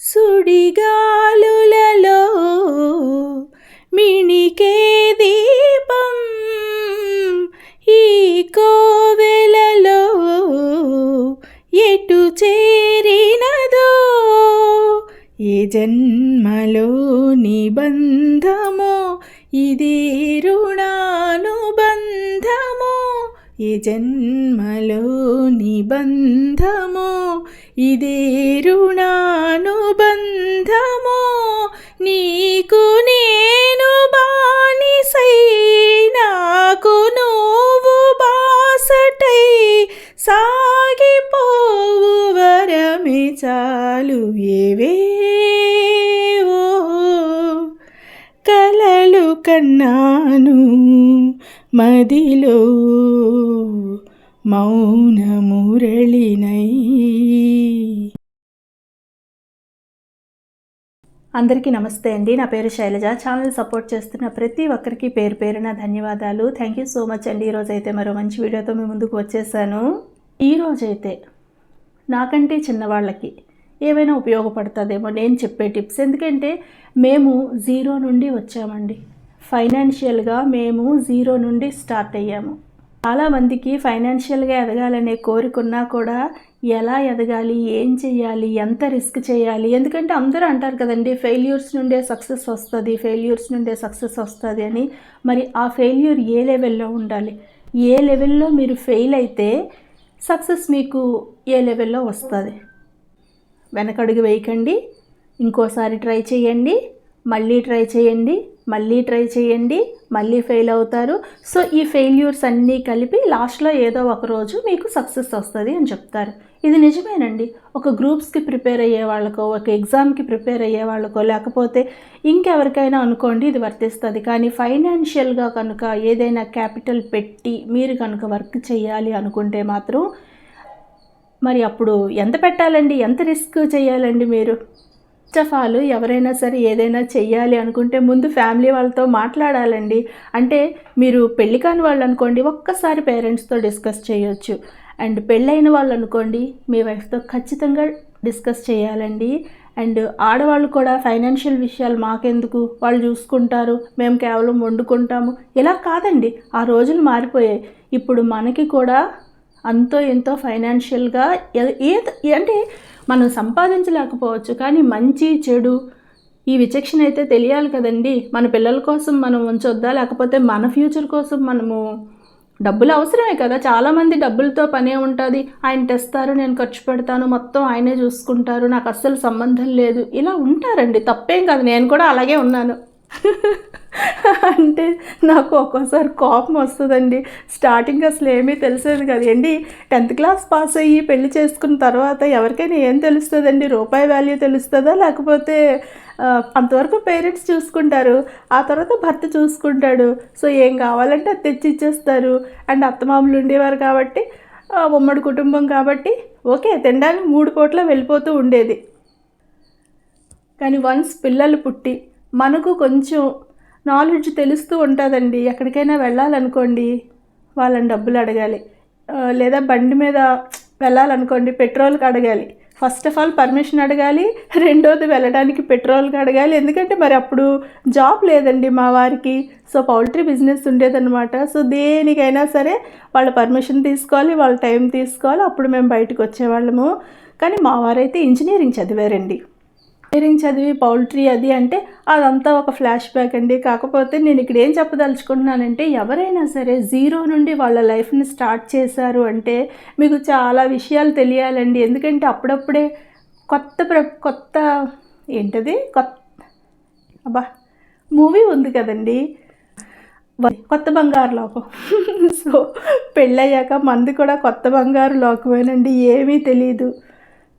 సుడిగాలులలో మిణికే దీపం ఈ కోవెలలో ఎటు చేరినదో ఏ జన్మలో నిబంధమో ఇది రుణానుబంధమో ఏ జన్మలో నిబంధమో ఇదే అందరికీ నమస్తే అండి. నా పేరు శైలజ. ఛానల్ సపోర్ట్ చేస్తున్న ప్రతి ఒక్కరికి పేరు పేరున ధన్యవాదాలు. థ్యాంక్ యూ సో మచ్ అండి. ఈరోజు అయితే మరో మంచి వీడియోతో మీ ముందుకు వచ్చేసాను. ఈరోజైతే నాకంటే చిన్నవాళ్ళకి ఏమైనా ఉపయోగపడుతుందేమో నేను చెప్పే టిప్స్. ఎందుకంటే మేము జీరో నుండి వచ్చామండి. ఫైనాన్షియల్గా మేము జీరో నుండి స్టార్ట్ అయ్యాము. చాలామందికి ఫైనాన్షియల్గా ఎదగాలనే కోరికున్నా కూడా ఎలా ఎదగాలి ఏం చేయాలి ఎంత రిస్క్ చేయాలి? ఎందుకంటే అందరూ అంటారు కదండి ఫెయిల్యూర్స్ నుండే సక్సెస్ వస్తుంది ఫెయిల్యూర్స్ నుండే సక్సెస్ వస్తుంది అని. మరి ఆ ఫెయిల్యూర్ ఏ లెవెల్లో ఉండాలి? ఏ లెవెల్లో మీరు ఫెయిల్ అయితే సక్సెస్ మీకు ఏ లెవెల్లో వస్తుంది? వెనకడుగు వేయకండి ఇంకోసారి ట్రై చేయండి మళ్ళీ ట్రై చేయండి మళ్ళీ ట్రై చేయండి మళ్ళీ ఫెయిల్ అవుతారు. సో ఈ ఫెయిల్యూర్స్ అన్నీ కలిపి లాస్ట్లో ఏదో ఒక రోజు మీకు సక్సెస్ వస్తుంది అని చెప్తారు. ఇది నిజమేనండి. ఒక గ్రూప్స్కి ప్రిపేర్ అయ్యే వాళ్ళకో ఒక ఎగ్జామ్కి ప్రిపేర్ అయ్యే వాళ్ళకో లేకపోతే ఇంకెవరికైనా అనుకోండి ఇది వర్తిస్తుంది. కానీ ఫైనాన్షియల్గా కనుక ఏదైనా క్యాపిటల్ పెట్టి మీరు కనుక వర్క్ చేయాలి అనుకుంటే మాత్రం మరి అప్పుడు ఎంత పెట్టాలండి? ఎంత రిస్క్ చేయాలండి మీరు? ఫస్ట్ ఆఫ్ ఆల్ ఎవరైనా సరే ఏదైనా చెయ్యాలి అనుకుంటే ముందు ఫ్యామిలీ వాళ్ళతో మాట్లాడాలండి. అంటే మీరు పెళ్ళి కాని వాళ్ళు అనుకోండి ఒక్కసారి పేరెంట్స్తో డిస్కస్ చేయొచ్చు. అండ్ పెళ్ళైన వాళ్ళు అనుకోండి మీ వైఫ్తో ఖచ్చితంగా డిస్కస్ చేయాలండి. అండ్ ఆడవాళ్ళు కూడా ఫైనాన్షియల్ విషయాలు మాకెందుకు? వాళ్ళు చూసుకుంటారు మేము కేవలం వండుకుంటాము. ఇలా కాదండి ఆ రోజులు మారిపోయాయి. ఇప్పుడు మనకి కూడా అంతో ఎంతో ఫైనాన్షియల్గా ఏ అంటే మనం సంపాదించలేకపోవచ్చు కానీ మంచి చెడు ఈ విచక్షణ అయితే తెలియాలి కదండి. మన పిల్లల కోసం మనం ఉంచొద్దా? లేకపోతే మన ఫ్యూచర్ కోసం మనము డబ్బులు అవసరమే కదా? చాలామంది డబ్బులతో పనే ఉంటుంది. ఆయన తెస్తారు నేను ఖర్చు పెడతాను మొత్తం ఆయనే చూసుకుంటారు నాకు అస్సలు సంబంధం లేదు. ఇలా ఉంటారండి. తప్పేం కాదు. నేను కూడా అలాగే ఉన్నాను. అంటే నాకు ఒక్కోసారి కోపం వస్తుందండి. స్టార్టింగ్ అసలు ఏమీ తెలిసేది కదండి టెన్త్ క్లాస్ పాస్ అయ్యి పెళ్ళి చేసుకున్న తర్వాత ఎవరికైనా ఏం తెలుస్తుందండి? రూపాయి వాల్యూ తెలుస్తుందా? లేకపోతే అంతవరకు పేరెంట్స్ చూసుకుంటారు. ఆ తర్వాత భర్త చూసుకుంటాడు. సో ఏం కావాలంటే అది తెచ్చి ఇచ్చేస్తారు. అండ్ అత్తమామలు ఉండేవారు కాబట్టి ఉమ్మడి కుటుంబం కాబట్టి ఓకే తినడానికి మూడు పూట్ల వెళ్ళిపోతూ ఉండేది. కానీ వన్స్ పిల్లలు పుట్టి మనకు కొంచెం నాలెడ్జ్ తెలుస్తూ ఉంటుందండి. ఎక్కడికైనా వెళ్ళాలనుకోండి వాళ్ళని డబ్బులు అడగాలి. లేదా బండి మీద వెళ్ళాలనుకోండి పెట్రోల్కి అడగాలి. ఫస్ట్ ఆఫ్ ఆల్ పర్మిషన్ అడగాలి. రెండోది వెళ్ళడానికి పెట్రోల్కి అడగాలి. ఎందుకంటే మరి అప్పుడు జాబ్ లేదండి మా వారికి. సో పౌల్ట్రీ బిజినెస్ ఉండేదన్నమాట. సో దేనికైనా సరే వాళ్ళ పర్మిషన్ తీసుకోవాలి వాళ్ళ టైం తీసుకోవాలి. అప్పుడు మేము బయటకు వచ్చేవాళ్ళము. కానీ మా వారైతే ఇంజనీరింగ్ చదివారండి. ఇంజనీరింగ్ చదివి పౌల్ట్రీ అది అంటే అదంతా ఒక ఫ్లాష్ బ్యాక్ అండి. కాకపోతే నేను ఇక్కడ ఏం చెప్పదలుచుకుంటున్నానంటే ఎవరైనా సరే జీరో నుండి వాళ్ళ లైఫ్ని స్టార్ట్ చేశారు అంటే మీకు చాలా విషయాలు తెలియాలండి. ఎందుకంటే అప్పుడప్పుడే కొత్త ప్ర కొత్త ఏంటది? కొత్త అబ్బా మూవీ ఉంది కదండి. కొత్త బంగారు లోకం. సో పెళ్ళయ్యాక మంది కూడా కొత్త బంగారు లోకమేనండి. ఏమీ తెలియదు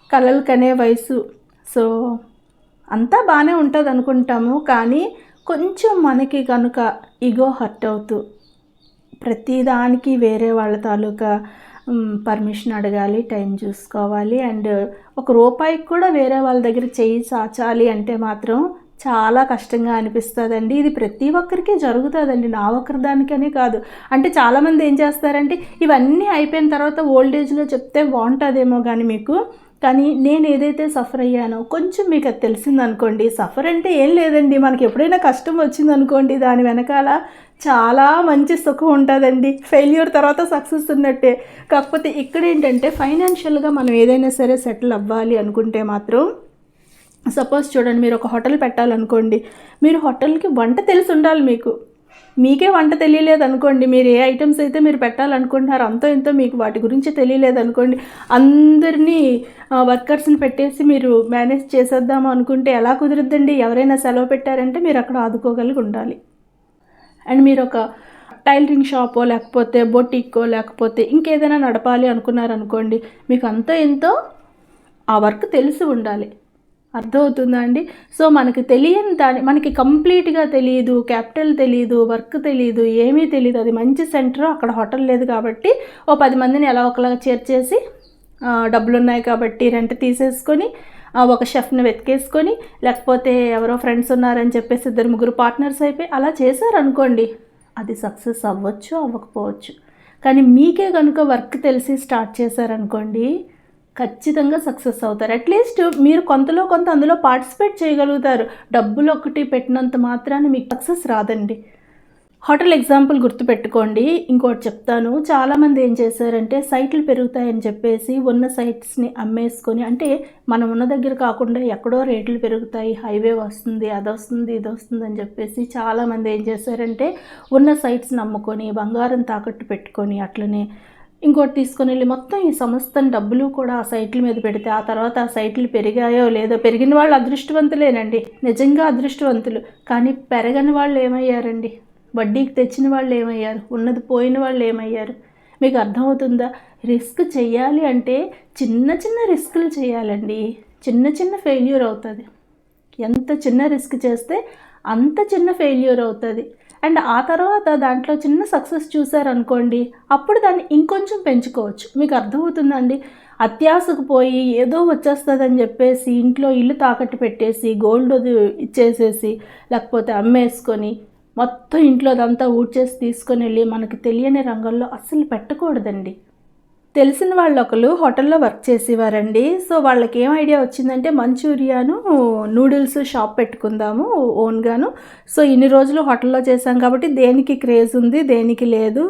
కలలు కనే వయసు. సో అంతా బాగానే ఉంటుంది అనుకుంటాము కానీ కొంచెం మనకి కనుక ఇగో హర్ట్ అవుతూ ప్రతిదానికి వేరే వాళ్ళ తాలూకా పర్మిషన్ అడగాలి టైం చూసుకోవాలి అండ్ ఒక రూపాయికి కూడా వేరే వాళ్ళ దగ్గర చేయి చాచాలి అంటే మాత్రం చాలా కష్టంగా అనిపిస్తుందండి. ఇది ప్రతి ఒక్కరికి జరుగుతుందండి. నా ఒక్కరి దానికనే కాదు. అంటే చాలామంది ఏం చేస్తారంటే ఇవన్నీ అయిపోయిన తర్వాత ఓల్డ్ ఏజ్లో చెప్తే బాగుంటుందేమో కానీ మీకు కానీ నేను ఏదైతే సఫర్ అయ్యానో కొంచెం మీకు అది తెలిసిందనుకోండి. సఫర్ అంటే ఏం లేదండి. మనకి ఎప్పుడైనా కష్టం వచ్చిందనుకోండి దాని వెనకాల చాలా మంచి సుఖం ఉంటుందండి. ఫెయిల్యూర్ తర్వాత సక్సెస్ ఉన్నట్టే. కాకపోతే ఇక్కడ ఏంటంటే ఫైనాన్షియల్గా మనం ఏదైనా సరే సెటిల్ అవ్వాలి అనుకుంటే మాత్రం సపోజ్ చూడండి మీరు ఒక హోటల్ పెట్టాలనుకోండి మీరు హోటల్కి వంట తెలిసి ఉండాలి మీకు. మీకే వంట తెలియలేదు అనుకోండి. మీరు ఏ ఐటమ్స్ అయితే మీరు పెట్టాలనుకుంటున్నారు అంతో ఎంతో మీకు వాటి గురించి తెలియలేదు అనుకోండి. అందరినీ వర్కర్స్ని పెట్టేసి మీరు మేనేజ్ చేసేద్దాం అనుకుంటే ఎలా కుదురుద్దండి? ఎవరైనా సెలవు పెట్టారంటే మీరు అక్కడ ఆదుకోగలిగి ఉండాలి. అండ్ మీరు ఒక టైలరింగ్ షాపో లేకపోతే బొటిక్కో లేకపోతే ఇంకేదైనా నడపాలి అనుకున్నారనుకోండి మీకు అంతో ఎంతో ఆ వర్క్ తెలిసి ఉండాలి. అర్థమవుతుందా అండి సో మనకి తెలియని దాని మనకి కంప్లీట్గా తెలియదు క్యాపిటల్ తెలియదు వర్క్ తెలియదు ఏమీ తెలియదు అది మంచి సెంటర్ అక్కడ హోటల్ లేదు కాబట్టి ఓ పది మందిని ఎలా ఒకలాగా చేర్చేసి డబ్బులు ఉన్నాయి కాబట్టి రెంట్ తీసేసుకొని ఒక షెఫ్ని వెతికేసుకొని లేకపోతే ఎవరో ఫ్రెండ్స్ ఉన్నారని చెప్పేసి ఇద్దరు ముగ్గురు పార్ట్నర్స్ అయిపోయి అలా చేశారనుకోండి అది సక్సెస్ అవ్వచ్చు అవ్వకపోవచ్చు. కానీ మీకే కనుక వర్క్ తెలిసి స్టార్ట్ చేశారనుకోండి ఖచ్చితంగా సక్సెస్ అవుతారు. అట్లీస్ట్ మీరు కొంతలో కొంత అందులో పార్టిసిపేట్ చేయగలుగుతారు. డబ్బులు ఒకటి పెట్టినంత మాత్రాన మీకు సక్సెస్ రాదండి. హోటల్ ఎగ్జాంపుల్ గుర్తుపెట్టుకోండి. ఇంకోటి చెప్తాను. చాలామంది ఏం చేశారంటే సైట్లు పెరుగుతాయని చెప్పేసి ఉన్న సైట్స్ని అమ్మేసుకొని అంటే మనం ఉన్న దగ్గర కాకుండా ఎక్కడో రేట్లు పెరుగుతాయి. హైవే వస్తుంది అది వస్తుంది ఇది వస్తుంది అని చెప్పేసి చాలామంది ఏం చేశారంటే ఉన్న సైట్స్ని అమ్ముకొని బంగారం తాకట్టు పెట్టుకొని అట్లనే ఇంకోటి తీసుకొని వెళ్ళి మొత్తం ఈ సమస్తం డబ్బులు కూడా ఆ సైట్ల మీద పెడితే ఆ తర్వాత ఆ సైట్లు పెరిగాయో లేదో పెరిగిన వాళ్ళు అదృష్టవంతులేనండి. నిజంగా అదృష్టవంతులు. కానీ పెరగని వాళ్ళు ఏమయ్యారండి? వడ్డీకి తెచ్చిన వాళ్ళు ఏమయ్యారు? ఉన్నది పోయిన వాళ్ళు ఏమయ్యారు? మీకు అర్థమవుతుందా? రిస్క్ చేయాలి అంటే చిన్న చిన్న రిస్కులు చేయాలండి. చిన్న చిన్న ఫెయిల్యూర్ అవుతుంది. ఎంత చిన్న రిస్క్ చేస్తే అంత చిన్న ఫెయిల్యూర్ అవుతుంది. అండ్ ఆ తర్వాత దాంట్లో చిన్న సక్సెస్ చూసారనుకోండి అప్పుడు దాన్ని ఇంకొంచెం పెంచుకోవచ్చు. మీకు అర్థమవుతుందండి? అత్యాశకు పోయి ఏదో వచ్చేస్తుందని చెప్పేసి ఇంట్లో ఇల్లు తాకట్టు పెట్టేసి గోల్డ్ అది ఇచ్చేసేసి లేకపోతే అమ్మేసుకొని మొత్తం ఇంట్లో అదంతా ఊడ్చేసి తీసుకొని వెళ్ళి మనకు తెలియని రంగంలో అస్సలు పెట్టకూడదండి. తెలిసిన వాళ్ళు ఒకరు హోటల్లో వర్క్ చేసేవారండి. సో వాళ్ళకి ఏం ఐడియా వచ్చిందంటే మంచూరియాను నూడిల్స్ షాప్ పెట్టుకుందాము ఓన్గాను. సో ఇన్ని రోజులు హోటల్లో చేసాం కాబట్టి దేనికి క్రేజ్ ఉంది దేనికి లేదు.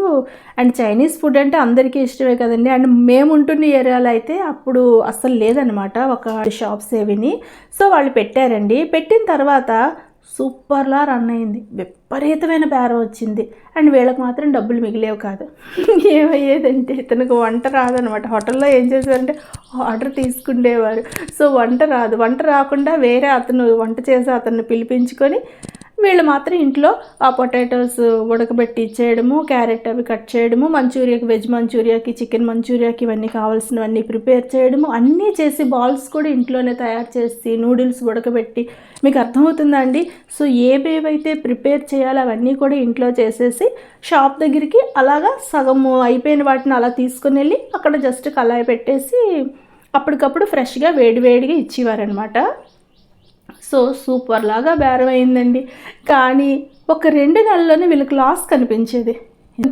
అండ్ చైనీస్ ఫుడ్ అంటే అందరికీ ఇష్టమే కదండి. అండ్ మేము ఉంటున్న ఏరియాలో అయితే అప్పుడు అస్సలు లేదనమాట ఒక షాప్స్ ఏవిని సో వాళ్ళు పెట్టారండి. పెట్టిన తర్వాత సూపర్లా రన్ అయింది. విపరీతమైన బేరం వచ్చింది. అండ్ వీళ్ళకి మాత్రం డబ్బులు మిగిలేవు కాదు. ఏమయ్యేదంటే ఇతనికి వంట రాదనమాట. హోటల్లో ఏం చేశారంటే ఆర్డర్ తీసుకుండేవారు. సో వంట రాదు. వంట రాకుండా వేరే అతను వంట చేసే అతన్ని పిలిపించుకొని వీళ్ళు మాత్రం ఇంట్లో ఆ పొటాటోస్ ఉడకబెట్టి ఇచ్చేయడము క్యారెట్ అవి కట్ చేయడము మంచూరియాకి వెజ్ మంచూరియాకి చికెన్ మంచూరియాకి ఇవన్నీ కావాల్సినవన్నీ ప్రిపేర్ చేయడము అన్నీ చేసి బాల్స్ కూడా ఇంట్లోనే తయారు చేసి నూడిల్స్ ఉడకబెట్టి. మీకు అర్థమవుతుందా అండి? సో ఏవేవైతే ప్రిపేర్ చేయాలో అవన్నీ కూడా ఇంట్లో చేసేసి షాప్ దగ్గరికి అలాగా సగము అయిపోయిన వాటిని అలా తీసుకొని వెళ్ళి అక్కడ జస్ట్ కళాయి పెట్టేసి అప్పటికప్పుడు ఫ్రెష్గా వేడివేడిగా ఇచ్చేవారనమాట సో సూపర్ లాగా బేరం అయిందండి కానీ ఒక రెండు నెలల్లోనే వీళ్ళకి లాస్ కనిపించేది.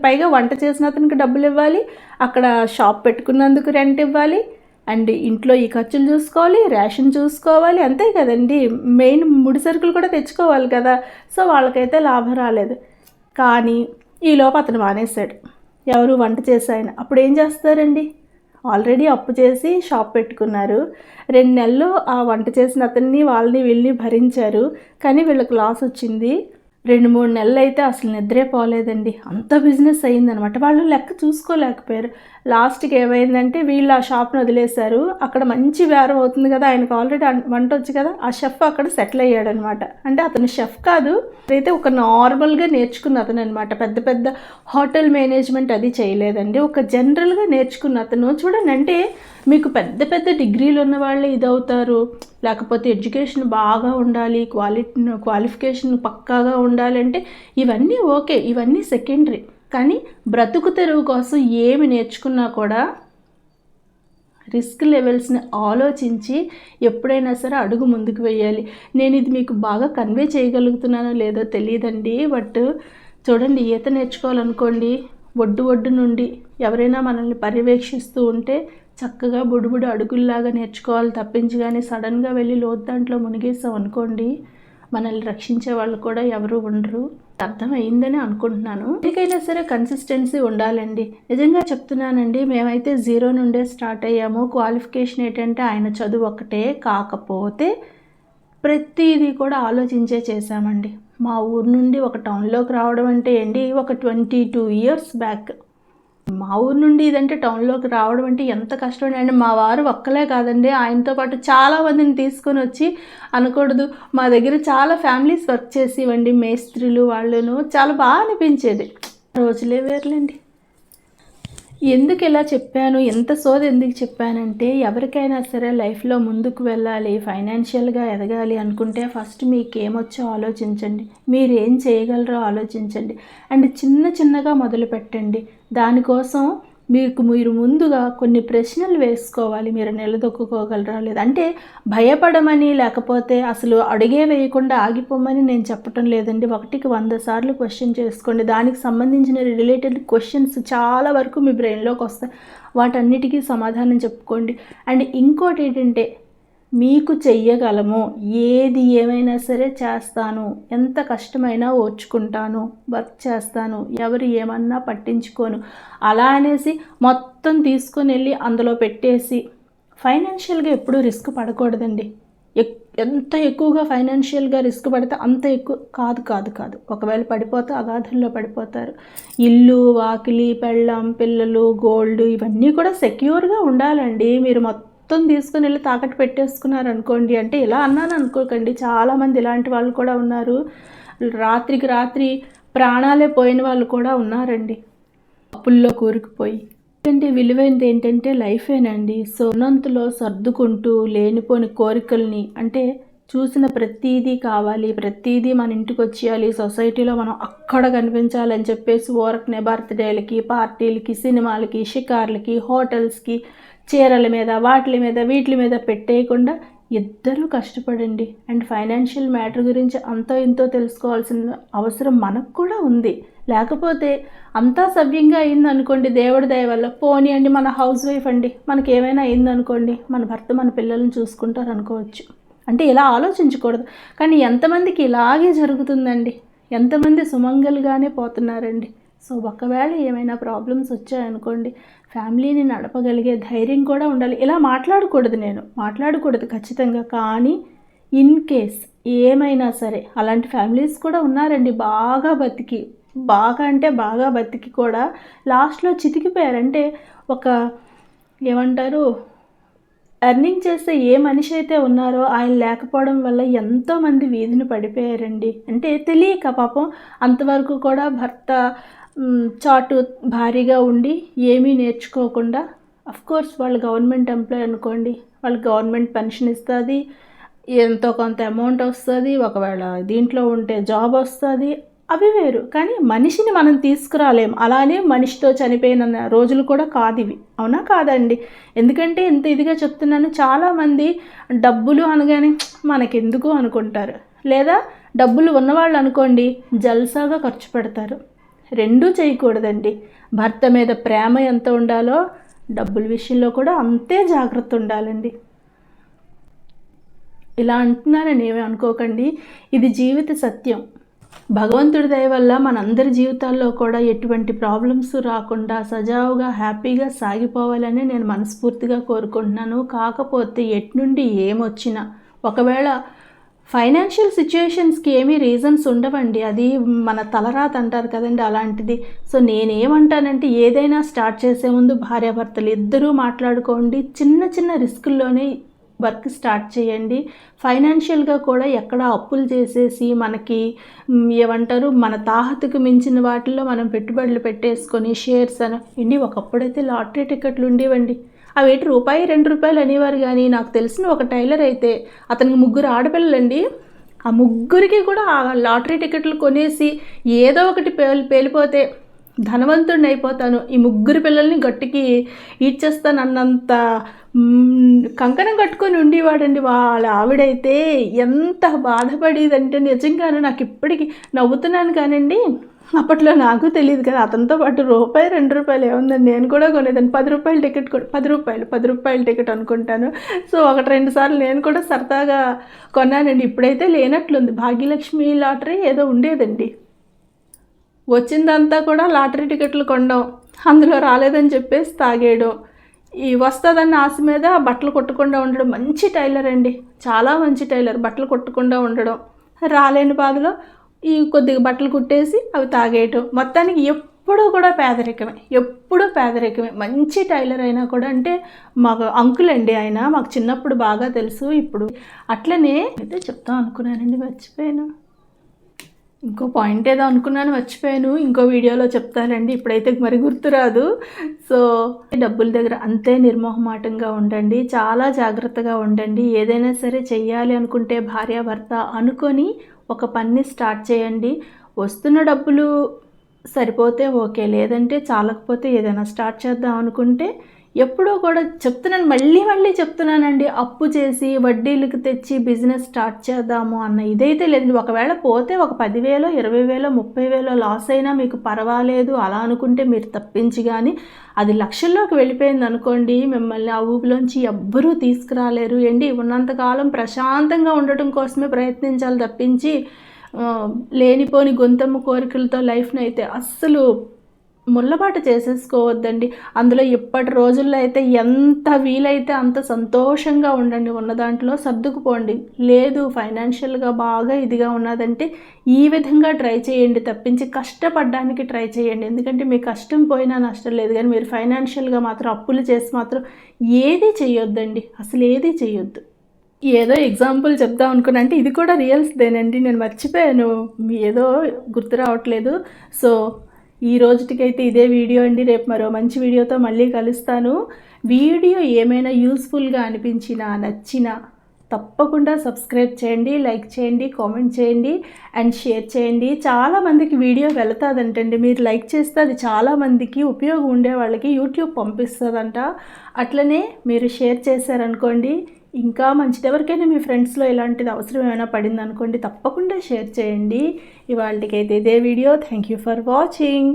పైగా వంట చేసిన అతనికి డబ్బులు ఇవ్వాలి అక్కడ షాప్ పెట్టుకున్నందుకు రెంట్ ఇవ్వాలి అండ్ ఇంట్లో ఈ ఖర్చులు చూసుకోవాలి రేషన్ చూసుకోవాలి అంతే కదండి. మెయిన్ ముడి సరుకులు కూడా తెచ్చుకోవాలి కదా. సో వాళ్ళకైతే లాభం రాలేదు. కానీ ఈలోపు అతను మానేశాడు. ఎవరు వంట చేసాయన అప్పుడు ఏం చేస్తారండి? ఆల్రెడీ అప్పు చేసి షాప్ పెట్టుకున్నారు. రెండు నెలలు ఆ వంట చేసిన అతన్ని వాళ్ళని వీళ్ళని భరించారు. కానీ వీళ్ళకి లాస్ వచ్చింది. రెండు మూడు నెలలు అయితే అసలు నిద్రే పోలేదండి. అంత బిజినెస్ అయిందనమాట వాళ్ళు లెక్క చూసుకోలేకపోయారు. లాస్ట్కి ఏమైందంటే వీళ్ళు ఆ షాప్ను వదిలేశారు. అక్కడ మంచి వ్యారం అవుతుంది కదా ఆయనకు ఆల్రెడీ వంట వచ్చు కదా ఆ షెఫ్ అక్కడ సెటిల్ అయ్యాడనమాట. అంటే అతను షెఫ్ కాదు అయితే ఒక నార్మల్గా నేర్చుకున్న అతను అనమాట పెద్ద పెద్ద హోటల్ మేనేజ్మెంట్ అది చేయలేదండి. ఒక జనరల్గా నేర్చుకున్న అతను. చూడండి అంటే మీకు పెద్ద పెద్ద డిగ్రీలు ఉన్న వాళ్ళే ఇదవుతారు. లేకపోతే ఎడ్యుకేషన్ బాగా ఉండాలి క్వాలి క్వాలిఫికేషన్ పక్కాగా ఉండాలంటే ఇవన్నీ ఓకే ఇవన్నీ సెకండరీ. కానీ బ్రతుకు తెరువు కోసం ఏమి నేర్చుకున్నా కూడా రిస్క్ లెవెల్స్ని ఆలోచించి ఎప్పుడైనా సరే అడుగు ముందుకు వేయాలి. నేను ఇది మీకు బాగా కన్వే చేయగలుగుతున్నానో లేదో తెలియదండి బట్ చూడండి ఈత నేర్చుకోవాలనుకోండి ఒడ్డు ఒడ్డు నుండి ఎవరైనా మనల్ని పర్యవేక్షిస్తూ ఉంటే చక్కగా బుడిబుడి అడుగుల్లాగా నేర్చుకోవాలి తప్పించి కానీ సడన్గా వెళ్ళి లోతు దాంట్లో మునిగేసాం అనుకోండి మనల్ని రక్షించే వాళ్ళు కూడా ఎవరు ఉండరు. అర్థమైందని అనుకుంటున్నాను. ఎందుకైనా సరే కన్సిస్టెన్సీ ఉండాలండి. నిజంగా చెప్తున్నానండి మేమైతే జీరో నుండే స్టార్ట్ అయ్యాము. క్వాలిఫికేషన్ ఏంటంటే ఆయన చదువు ఒకటే కాకపోతే ప్రతిదీ కూడా ఆలోచించే చేశామండి. మా ఊరు నుండి ఒక టౌన్లోకి రావడం అంటే ఏంటి? ఒక ట్వంటీ టూ ఇయర్స్ బ్యాక్ మా ఊరు నుండి ఇదంటే టౌన్లోకి రావడం అంటే ఎంత కష్టం అండి. మా వారు ఒక్కలే కాదండి. ఆయనతో పాటు చాలా మందిని తీసుకొని వచ్చి అనకూడదు. మా దగ్గర చాలా ఫ్యామిలీస్ వర్క్ చేసేవండి మేస్త్రీలు వాళ్ళను చాలా బాగా అనిపించేది. రోజులే వేర్లేండి. ఎందుకు ఇలా చెప్పాను? ఎంత సోది ఎందుకు చెప్పానంటే ఎవరికైనా సరే లైఫ్లో ముందుకు వెళ్ళాలి ఫైనాన్షియల్గా ఎదగాలి అనుకుంటే ఫస్ట్ మీకు ఏమొచ్చో ఆలోచించండి. మీరు ఏం చేయగలరో ఆలోచించండి. అండ్ చిన్న చిన్నగా మొదలు పెట్టండి దానికోసం మీకు మీరు ముందుగా కొన్ని ప్రశ్నలు వేసుకోవాలి. మీరు నిలదొక్కుకోగలరా లేదంటే అంటే భయపడమని లేకపోతే అసలు అడిగే వేయకుండా ఆగిపోమని నేను చెప్పటం లేదండి. ఒకటికి వంద సార్లు క్వశ్చన్ చేసుకోండి. దానికి సంబంధించిన రిలేటెడ్ క్వశ్చన్స్ చాలా వరకు మీ బ్రెయిన్లోకి వస్తాయి. వాటన్నిటికీ సమాధానం చెప్పుకోండి. అండ్ ఇంకోటి ఏంటంటే మీకు చెయ్యగలము. ఏది ఏమైనా సరే చేస్తాను. ఎంత కష్టమైనా ఓర్చుకుంటాను. వర్క్ చేస్తాను. ఎవరు ఏమన్నా పట్టించుకోను. అలా అనేసి మొత్తం తీసుకొని వెళ్ళి అందులో పెట్టేసి ఫైనాన్షియల్గా ఎప్పుడూ రిస్క్ పడకూడదండి. ఎక్ ఎంత ఎక్కువగా ఫైనాన్షియల్గా రిస్క్ పడితే అంత ఎక్కువ కాదు కాదు కాదు. ఒకవేళ పడిపోతే అగాధంలో పడిపోతారు. ఇల్లు వాకిలి పెళ్ళం పిల్లలు గోల్డ్ ఇవన్నీ కూడా సెక్యూర్గా ఉండాలండి. మీరు మొత్తం మొత్తం తీసుకుని వెళ్ళి తాకట్టు పెట్టేసుకున్నారు అనుకోండి అంటే ఇలా అన్నాను అనుకోకండి. చాలామంది ఇలాంటి వాళ్ళు కూడా ఉన్నారు. రాత్రికి రాత్రి ప్రాణాలే పోయిన వాళ్ళు కూడా ఉన్నారండి. అప్పుల్లో కూరుకుపోయి. ఎందుకంటే విలువైనది ఏంటంటే లైఫేనండి. సో ఉన్నంతలో సర్దుకుంటూ లేనిపోని కోరికల్ని అంటే చూసిన ప్రతీదీ కావాలి ప్రతీదీ మన ఇంటికి వచ్చేయాలి సొసైటీలో మనం అక్కడ కనిపించాలని చెప్పేసి ఊరకనే బర్త్డేలకి పార్టీలకి సినిమాలకి షికార్లకి హోటల్స్కి చీరల మీద వాటి మీద వీటి మీద పెట్టేయకుండా ఇద్దరూ కష్టపడండి. అండ్ ఫైనాన్షియల్ మ్యాటర్ గురించి అంతో ఇంతో తెలుసుకోవాల్సిన అవసరం మనకు కూడా ఉంది. లేకపోతే అంతా సవ్యంగా అయింది అనుకోండి దేవుడి దయ వల్ల. పోనీ అండి మన హౌస్ వైఫ్ అండి మనకి ఏమైనా అయింది అనుకోండి మన భర్త మన పిల్లల్ని చూసుకుంటారు అనుకోవచ్చు. అంటే ఇలా ఆలోచించకూడదు. కానీ ఎంతమందికి ఇలాగే జరుగుతుందండి. ఎంతమంది సుమంగలుగానే పోతున్నారండి. సో ఒకవేళ ఏమైనా ప్రాబ్లమ్స్ వచ్చాయనుకోండి ఫ్యామిలీని నడపగలిగే ధైర్యం కూడా ఉండాలి. ఇలా మాట్లాడకూడదు నేను. మాట్లాడకూడదు ఖచ్చితంగా. కానీ ఇన్ కేస్ ఏమైనా సరే అలాంటి ఫ్యామిలీస్ కూడా ఉన్నారండి. బాగా బతికి బాగా అంటే బాగా బతికి కూడా లాస్ట్లో చితికిపోయారంటే ఒక ఏమంటారు ఎర్నింగ్ చేస్తే ఏ మనిషి అయితే ఉన్నారో ఆయన లేకపోవడం వల్ల ఎంతోమంది వీధిని పడిపోయారండి. అంటే తెలియక పాపం అంతవరకు కూడా భర్త చాటు భారీగా ఉండి ఏమీ నేర్చుకోకుండా కోర్స్ వాళ్ళు గవర్నమెంట్ ఎంప్లాయ్ అనుకోండి వాళ్ళు గవర్నమెంట్ పెన్షన్ ఇస్తుంది ఎంతో కొంత అమౌంట్ వస్తుంది ఒకవేళ దీంట్లో ఉంటే జాబ్ వస్తుంది అవి వేరు. కానీ మనిషిని మనం తీసుకురాలేం. అలానే మనిషితో చనిపోయిన రోజులు కూడా కాదు ఇవి. అవునా? కాదండి. ఎందుకంటే ఇంత ఇదిగా చెప్తున్నాను చాలామంది డబ్బులు అనగానే మనకెందుకు అనుకుంటారు? లేదా డబ్బులు ఉన్నవాళ్ళు అనుకోండి జల్సాగా ఖర్చు పెడతారు. రెండూ చేయకూడదండి. భర్త మీద ప్రేమ ఎంత ఉండాలో డబ్బుల విషయంలో కూడా అంతే జాగ్రత్త ఉండాలండి. ఇలా అంటున్నానని ఏమీ అనుకోకండి. ఇది జీవిత సత్యం. భగవంతుడి దయ వల్ల మనందరి జీవితాల్లో కూడా ఎటువంటి ప్రాబ్లమ్స్ రాకుండా సజావుగా హ్యాపీగా సాగిపోవాలని నేను మనస్ఫూర్తిగా కోరుకుంటున్నాను. కాకపోతే ఎట్నుండి ఏమొచ్చినా ఒకవేళ ఫైనాన్షియల్ సిచ్యుయేషన్స్కి ఏమీ రీజన్స్ ఉండవండి. అది మన తలరాత అంటారు కదండి అలాంటిది. సో నేనేమంటానంటే ఏదైనా స్టార్ట్ చేసే ముందు భార్యాభర్తలు ఇద్దరూ మాట్లాడుకోండి. చిన్న చిన్న రిస్కుల్లోనే వర్క్ స్టార్ట్ చేయండి. ఫైనాన్షియల్గా కూడా ఎక్కడ అప్పులు చేసేసి మనకి ఏమంటారు మన తాహతకు మించిన వాటిల్లో మనం పెట్టుబడులు పెట్టేసుకొని షేర్స్ అని ఇండి ఒకప్పుడైతే లాటరీ టికెట్లు ఉండేవండి. అవి ఏంటి రూపాయి రెండు రూపాయలు అనేవారు కానీ నాకు తెలిసిన ఒక టైలర్ అయితే అతనికి ముగ్గురు ఆడపిల్లలండి. ఆ ముగ్గురికి కూడా ఆ లాటరీ టికెట్లు కొనేసి ఏదో ఒకటి పేలి పేలిపోతే ధనవంతుడిని అయిపోతాను. ఈ ముగ్గురు పిల్లల్ని గట్టికి ఇచ్చేస్తాను అన్నంత కంకణం కట్టుకొని ఉండేవాడండి వాళ్ళ ఆవిడైతే. ఎంత బాధపడేదంటే నిజంగానే నాకు ఇప్పటికీ నవ్వుతున్నాను కానండి. అప్పట్లో నాకు తెలియదు కదా అతనితో పాటు రూపాయి రెండు రూపాయలు ఏముందండి? నేను కూడా కొనేదాన్ని. పది రూపాయల టికెట్ పది రూపాయలు పది రూపాయల టికెట్ అనుకుంటాను. సో ఒకటి రెండు సార్లు నేను కూడా సరదాగా కొన్నానండి. ఇప్పుడైతే లేనట్లుంది. భాగ్యలక్ష్మి లాటరీ ఏదో ఉండేదండి. వచ్చిందంతా కూడా లాటరీ టికెట్లు కొనడం అందులో రాలేదని చెప్పేసి తాగేయడం. ఈ వస్తుందన్న ఆశ మీద బట్టలు కొట్టకుండా ఉండడం. మంచి టైలర్ అండి. చాలా మంచి టైలర్. బట్టలు కొట్టకుండా ఉండడం. రాలేని బాధలో ఈ కొద్దిగా బట్టలు కుట్టేసి అవి తాగేయటం. మొత్తానికి ఎప్పుడూ కూడా పేదరికమే. ఎప్పుడూ పేదరికమే. మంచి టైలర్ అయినా కూడా అంటే మాకు అంకుల్ అండి ఆయన. మాకు చిన్నప్పుడు బాగా తెలుసు ఇప్పుడు. అట్లనే అయితే చెప్తాం అనుకున్నానండి. మర్చిపోయాను. ఇంకో పాయింట్ ఏదో అనుకున్నాను మర్చిపోయాను. ఇంకో వీడియోలో చెప్తానండి. ఇప్పుడైతే మరి గుర్తురాదు సో డబ్బుల దగ్గర అంతే నిర్మోహమాటంగా ఉండండి. చాలా జాగ్రత్తగా ఉండండి. ఏదైనా సరే చెయ్యాలి అనుకుంటే భార్యాభర్త అనుకొని ఒక పని స్టార్ట్ చేయండి. వస్తున్న డబ్బులు సరిపోతే ఓకే. లేదంటే చాలకపోతే ఏదైనా స్టార్ట్ చేద్దాం అనుకుంటే ఎప్పుడూ కూడా చెప్తున్నాను మళ్ళీ మళ్ళీ చెప్తున్నానండి. అప్పు చేసి వడ్డీలకు తెచ్చి బిజినెస్ స్టార్ట్ చేద్దాము అన్న ఇదైతే లేదండి. ఒకవేళ పోతే ఒక పదివేలో ఇరవై వేలో ముప్పై వేలో లాస్ అయినా మీకు పర్వాలేదు. అలా అనుకుంటే మీరు తప్పించి కానీ అది లక్షల్లోకి వెళ్ళిపోయింది అనుకోండి. మిమ్మల్ని ఆ ఊపిలోంచి ఎవ్వరూ తీసుకురాలేరు. ఏంటి? ఉన్నంతకాలం ప్రశాంతంగా ఉండటం కోసమే ప్రయత్నించాలి తప్పించి లేనిపోని గొంతమ్మ కోరికలతో లైఫ్ని అయితే అస్సలు ముళ్ళబాటు చేసేసుకోవద్దండి. అందులో ఇప్పటి రోజుల్లో అయితే ఎంత వీలైతే అంత సంతోషంగా ఉండండి. ఉన్న దాంట్లో సర్దుకుపోండి. లేదు ఫైనాన్షియల్గా బాగా ఇదిగా ఉన్నదంటే ఈ విధంగా ట్రై చేయండి. తప్పించి కష్టపడడానికి ట్రై చేయండి. ఎందుకంటే మీ కష్టం పోయినా నష్టం లేదు. కానీ మీరు ఫైనాన్షియల్గా మాత్రం అప్పులు చేసి మాత్రం ఏది చేయొద్దండి అసలు ఏది చేయొద్దు ఏదో ఎగ్జాంపుల్ చెప్దాం అనుకున్నా అంటే ఇది కూడా రియల్స్దేనండి. నేను మర్చిపోయాను. ఏదో గుర్తు రావట్లేదు. సో ఈ రోజుటికైతే ఇదే వీడియో అండి. రేపు మరో మంచి వీడియోతో మళ్ళీ కలుస్తాను. వీడియో ఏమైనా యూస్ఫుల్గా అనిపించినా నచ్చినా తప్పకుండా సబ్స్క్రైబ్ చేయండి లైక్ చేయండి కామెంట్ చేయండి అండ్ షేర్ చేయండి. చాలామందికి వీడియో వెళతాదంటండి. మీరు లైక్ చేస్తే అది చాలామందికి ఉపయోగం ఉండే వాళ్ళకి యూట్యూబ్ పంపిస్తుందంట. అట్లనే మీరు షేర్ చేశారనుకోండి ఇంకా మంచిది ఎవరికైనా మీ ఫ్రెండ్స్లో ఇలాంటిది అవసరం ఏమైనా పడింది అనుకోండి తప్పకుండా షేర్ చేయండి. ఇవాళకైతే ఇదే video. Thank you for watching